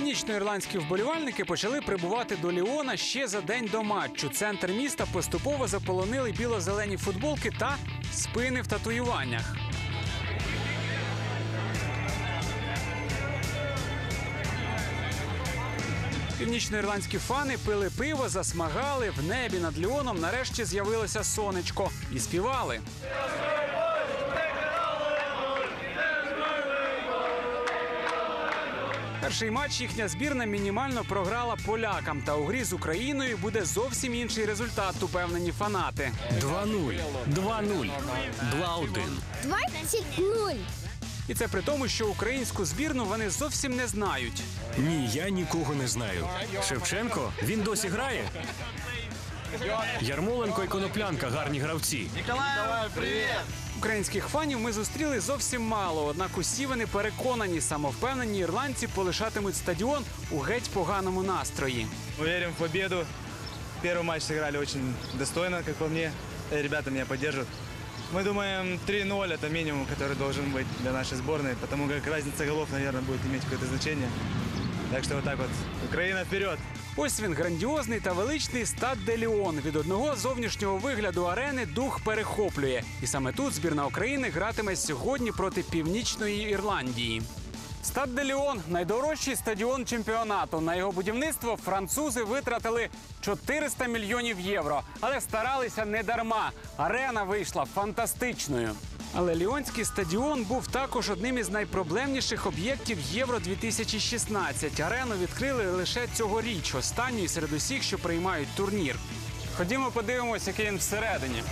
Північноірландські вболівальники почали прибувати до Ліона ще за день до матчу. Центр міста поступово заполонили біло-зелені футболки та спини в татуюваннях. Північноірландські фани пили пиво, засмагали в небі над Ліоном. Нарешті з'явилося сонечко і співали. Перший матч їхня збірна мінімально програла полякам. Та у грі з Україною буде зовсім інший результат, упевнені фанати. 2-0, 2-0, 2-1. 20-0. І це при тому, що українську збірну вони зовсім не знають. Ні, я нікого не знаю. Шевченко, він досі грає. Ярмоленко і Коноплянка гарні гравці. Українських фанів ми зустріли зовсім мало. Однак усі вони переконані, самовпевнені ірландці полишатимуть стадіон у геть поганому настрої. Мы верим в победу. Первый матч сыграли очень достойно, как по мне. Э, Ребята меня поддержат. Мы думаем, 3-0 это минимум, который должен быть для нашей сборной, потому как разница голов, наверное, будет иметь какое-то значение. Так что вот так вот. Украина вперед! Ось він грандіозний та величний стад де Ліон. Від одного зовнішнього вигляду арени дух перехоплює. І саме тут збірна України гратиме сьогодні проти північної Ірландії. Стад де Ліон найдорожчий стадіон чемпіонату. На його будівництво французи витратили 400 мільйонів євро, але старалися не дарма. Арена вийшла фантастичною. Але Ліонський стадіон був також одним із найпроблемніших об'єктів Євро 2016. Арену відкрили лише цьогоріч, останньою серед усіх, що приймають турнір. Ходімо подивимося, який він всередині.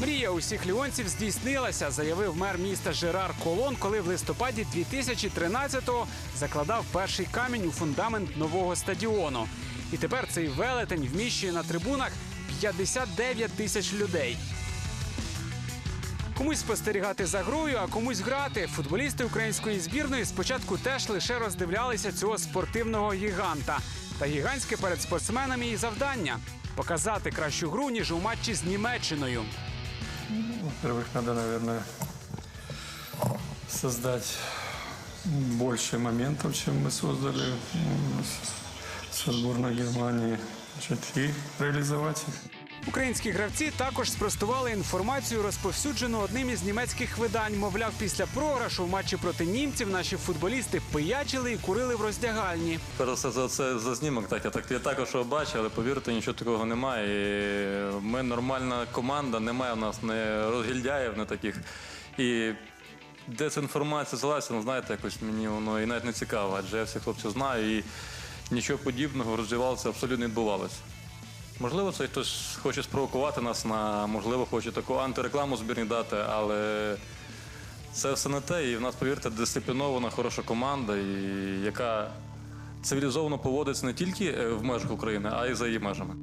Мрія усіх ліонців здійснилася, заявив мер міста Жерар Колон, коли в листопаді 2013-го закладав перший камінь у фундамент нового стадіону. І тепер цей велетень вміщує на трибунах 59 тисяч людей. Комусь спостерігати за грою, а комусь грати. Футболісти української збірної спочатку теж лише роздивлялися цього спортивного гіганта. Та гігантське перед спортсменами і завдання показати кращу гру, ніж у матчі з Німеччиною. Во-первых, надо, наверное, создать больше моментов, чем мы создали м, с- со сборной Германии, значит, и реализовать. Українські гравці також спростували інформацію, розповсюджену одним із німецьких видань. Мовляв, після програшу в матчі проти німців наші футболісти пиячили і курили в роздягальні. Перш за це за знімок. Так я так я також його бачив, але повірте, нічого такого немає. І ми нормальна команда, немає у нас не розгільдяїв, не таких. І дезінформація злася, ну знаєте, якось мені воно і навіть не цікаво, адже я всіх хлопців знаю і нічого подібного роздівалося абсолютно не відбувалося. Можливо, це хтось хоче спровокувати нас на, можливо, хоче таку антирекламу збірні дати, але це все не те. І в нас, повірте, дисциплінована, хороша команда, і яка цивілізовано поводиться не тільки е, в межах України, а й за її межами.